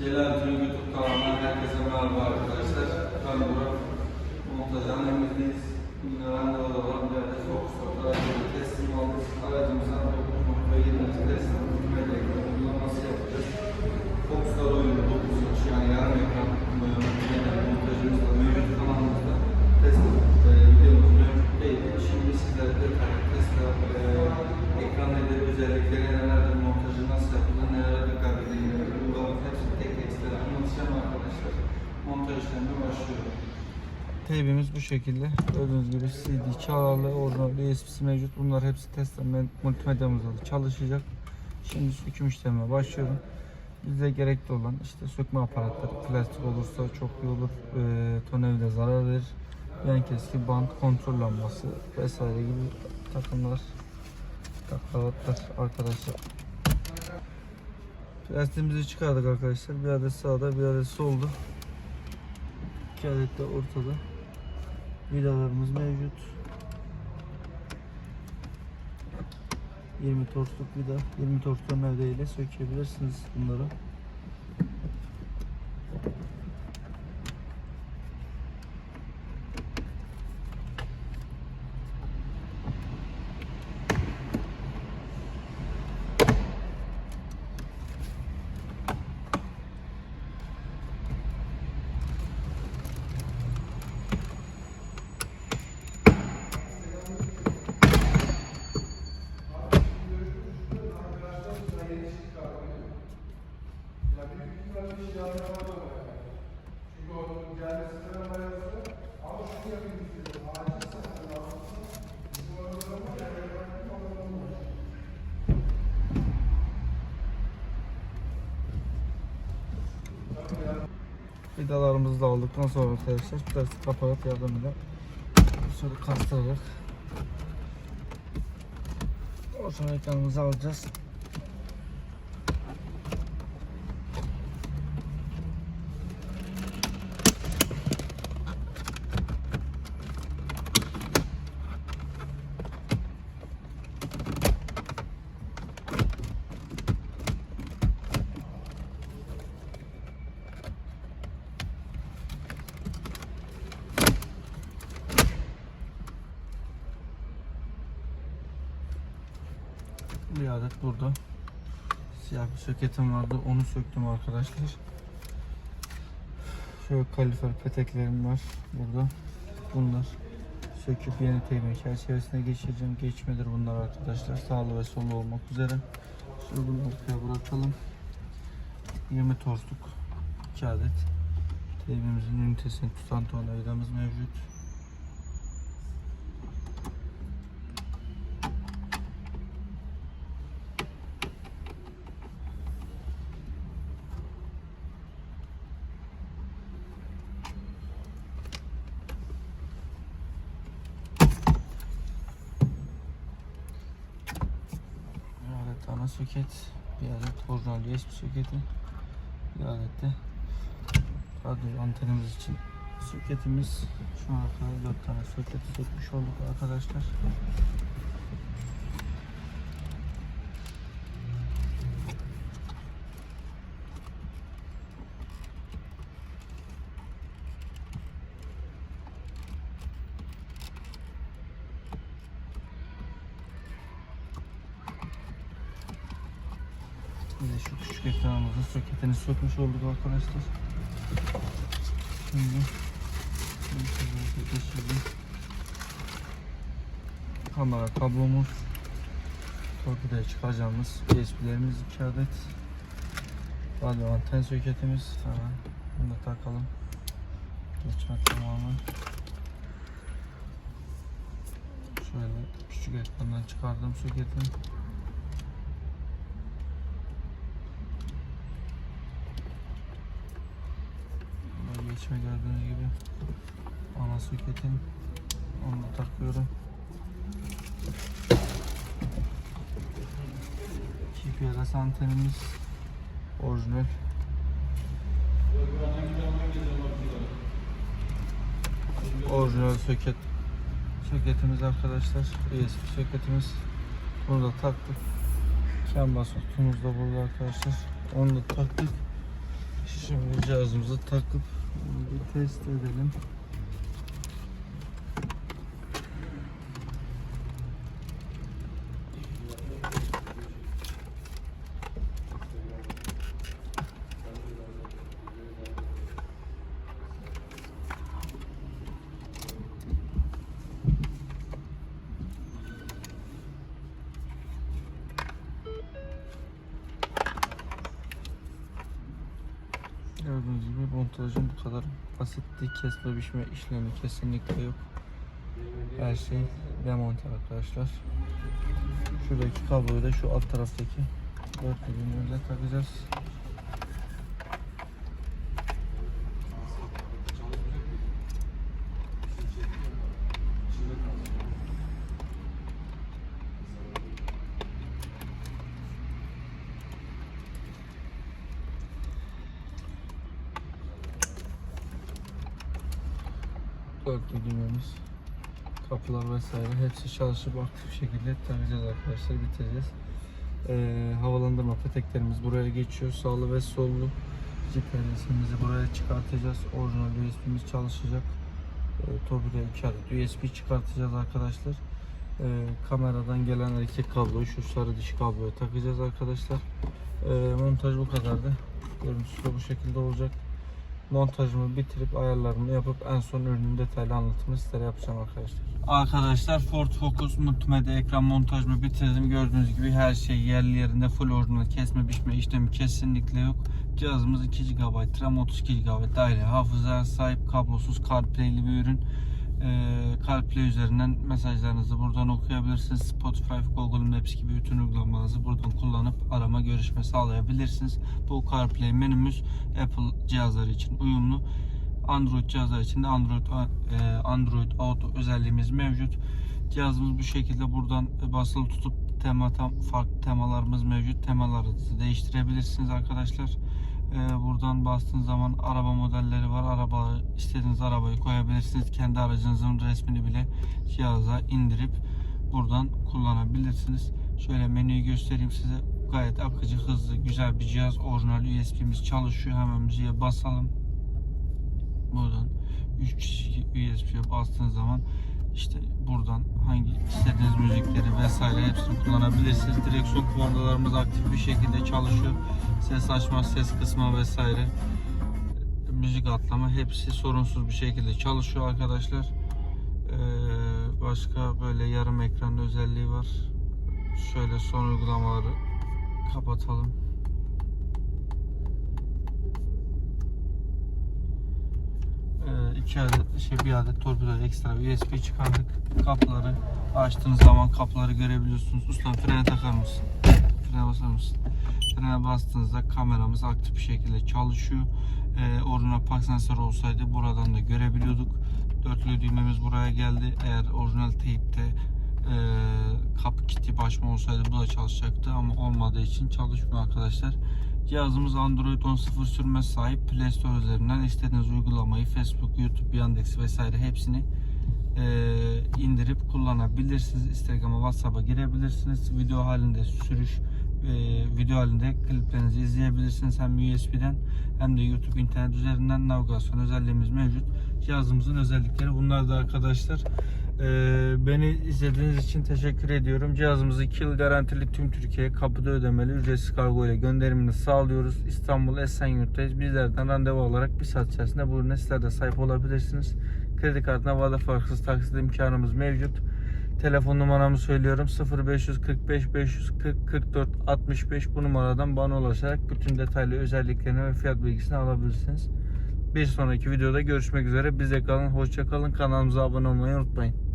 Celal Tüm YouTube kanalından herkese merhaba arkadaşlar. Ben Burak. Montajdan randevu da var. Bir adet Foxtrot aracını teslim aldık. Aracımıza 9.20 teslim hükümet ekranı uygulaması yapacağız. Foxtrot oyunu 9 inç yani yarım ekran e, yine Teybimiz bu şekilde. Gördüğünüz gibi CD, çağlarlı, orijinal USB'si mevcut. Bunlar hepsi testten multimedyamızda da çalışacak. Şimdi söküm işlemine başlıyorum. Bize gerekli olan işte sökme aparatları, plastik olursa çok iyi olur, e, tonevide zarar verir. Yan keski, bant, kontrol lambası vesaire gibi takımlar, taklatlar arkadaşlar. Plastiğimizi çıkardık arkadaşlar. Bir adet sağda, bir adet solda. İki adet de ortada. Vidalarımız mevcut. 20 torsluk vida, 20 tork tonevde ile sökebilirsiniz bunları. Vidalarımızı da aldıktan sonra arkadaşlar plastik aparat yardımıyla şöyle kastırarak orijinal ekranımızı alacağız. Bir adet burada siyah bir söketim vardı. Onu söktüm arkadaşlar. Şöyle kalifer peteklerim var burada. Bunlar söküp yeni teğmen çerçevesine geçireceğim. Geçmedir bunlar arkadaşlar. Sağlı ve sollu olmak üzere. Şunu bunu ortaya bırakalım. 20 torsluk 2 adet teğmenimizin ünitesini tutan tornavidamız mevcut. Ana soket, bir adet orijinal USB soketi, bir adet de radyo antenimiz için soketimiz. Şu ana kadar 4 tane soket sökmüş olduk arkadaşlar. De şu küçük ekranımızın soketini sökmüş olduk arkadaşlar. Şimdi geçelim. Kamera kablomuz. Torpidoya çıkacağımız USB'lerimiz 2 adet. Radyo anten soketimiz. Hemen bunu da takalım. Geçme tamamen. Şöyle küçük ekrandan çıkardığım soketin Geçme gördüğünüz gibi ana soketin onu da takıyorum. GPS antenimiz orijinal. Orijinal soket soketimiz arkadaşlar. USB soketimiz. Bunu da taktık. Cam basınçımız da burada arkadaşlar. Onu da taktık. cihazımızı takıp bir test edelim. Gördüğünüz gibi montajın bu kadar basitti. Kesme biçme işlemi kesinlikle yok. Her şey demonte arkadaşlar. Şuradaki kabloyu da şu alt taraftaki dört düğümümüze takacağız. Dörtlü düğmemiz, kapılar vesaire hepsi çalışıp aktif şekilde takacağız arkadaşlar bitireceğiz. Ee, havalandırma peteklerimiz buraya geçiyor. Sağlı ve sollu GPS'imizi buraya çıkartacağız. Orijinal USB'miz çalışacak. Ee, torpidoya iki adet USB çıkartacağız arkadaşlar. Ee, kameradan gelen erkek kabloyu şu sarı diş kabloya takacağız arkadaşlar. Ee, montaj bu kadardı. Görüntüsü de bu şekilde olacak montajımı bitirip ayarlarımı yapıp en son ürünün detaylı anlatımını sizlere yapacağım arkadaşlar. Arkadaşlar Ford Focus multimedya ekran montajımı bitirdim. Gördüğünüz gibi her şey yerli yerinde full orijinal kesme biçme işlemi kesinlikle yok. Cihazımız 2 GB RAM 32 GB dahili hafızaya sahip kablosuz CarPlay'li bir ürün. Ee, CarPlay üzerinden mesajlarınızı buradan okuyabilirsiniz. Spotify, Google Maps gibi bütün uygulamalarınızı buradan kullanıp arama görüşme sağlayabilirsiniz. Bu CarPlay menümüz Apple cihazları için uyumlu. Android cihazlar için de Android e, Android Auto özelliğimiz mevcut. Cihazımız bu şekilde buradan basılı tutup tema tam farklı temalarımız mevcut. Temalarınızı değiştirebilirsiniz arkadaşlar. Ee, buradan bastığınız zaman araba modelleri var. Araba istediğiniz arabayı koyabilirsiniz. Kendi aracınızın resmini bile cihaza indirip buradan kullanabilirsiniz. Şöyle menüyü göstereyim size. Gayet akıcı, hızlı, güzel bir cihaz. Orijinal USB'miz çalışıyor. Hemen müziğe basalım. Buradan 3 USB'ye bastığınız zaman işte buradan hangi istediğiniz müzikleri vesaire hepsini kullanabilirsiniz. Direksiyon kumandalarımız aktif bir şekilde çalışıyor. Ses açma, ses kısma vesaire müzik atlama hepsi sorunsuz bir şekilde çalışıyor arkadaşlar. Ee, başka böyle yarım ekran özelliği var. Şöyle son uygulamaları kapatalım. İki adet şey bir adet torpido ekstra USB çıkardık. Kapıları açtığınız zaman kapıları görebiliyorsunuz. Ustam frene takar mısın? Frene basar mısın? Frene bastığınızda kameramız aktif bir şekilde çalışıyor. Ee, orijinal park sensörü olsaydı buradan da görebiliyorduk. Dörtlü düğmemiz buraya geldi. Eğer orijinal teypte e, kapı kilitli başma olsaydı bu da çalışacaktı ama olmadığı için çalışmıyor arkadaşlar. Cihazımız Android 10.0 sürme sahip. Play Store üzerinden istediğiniz uygulamayı Facebook, YouTube, Yandex vesaire hepsini e, indirip kullanabilirsiniz. Instagram'a, WhatsApp'a girebilirsiniz. Video halinde sürüş, e, video halinde kliplerinizi izleyebilirsiniz. Hem USB'den hem de YouTube internet üzerinden navigasyon özelliğimiz mevcut. Cihazımızın özellikleri bunlar da arkadaşlar. Ee, beni izlediğiniz için teşekkür ediyorum. Cihazımızı 2 yıl garantili tüm Türkiye'ye kapıda ödemeli ücretsiz kargo ile gönderimini sağlıyoruz. İstanbul Esenyurt'tayız. Bizlerden randevu alarak bir saat içerisinde bu ürüne sahip olabilirsiniz. Kredi kartına vade farksız taksit imkanımız mevcut. Telefon numaramı söylüyorum 0545 540 44 65 bu numaradan bana ulaşarak bütün detaylı özelliklerini ve fiyat bilgisini alabilirsiniz. Bir sonraki videoda görüşmek üzere. Bize kalın, hoşça kalın. Kanalımıza abone olmayı unutmayın.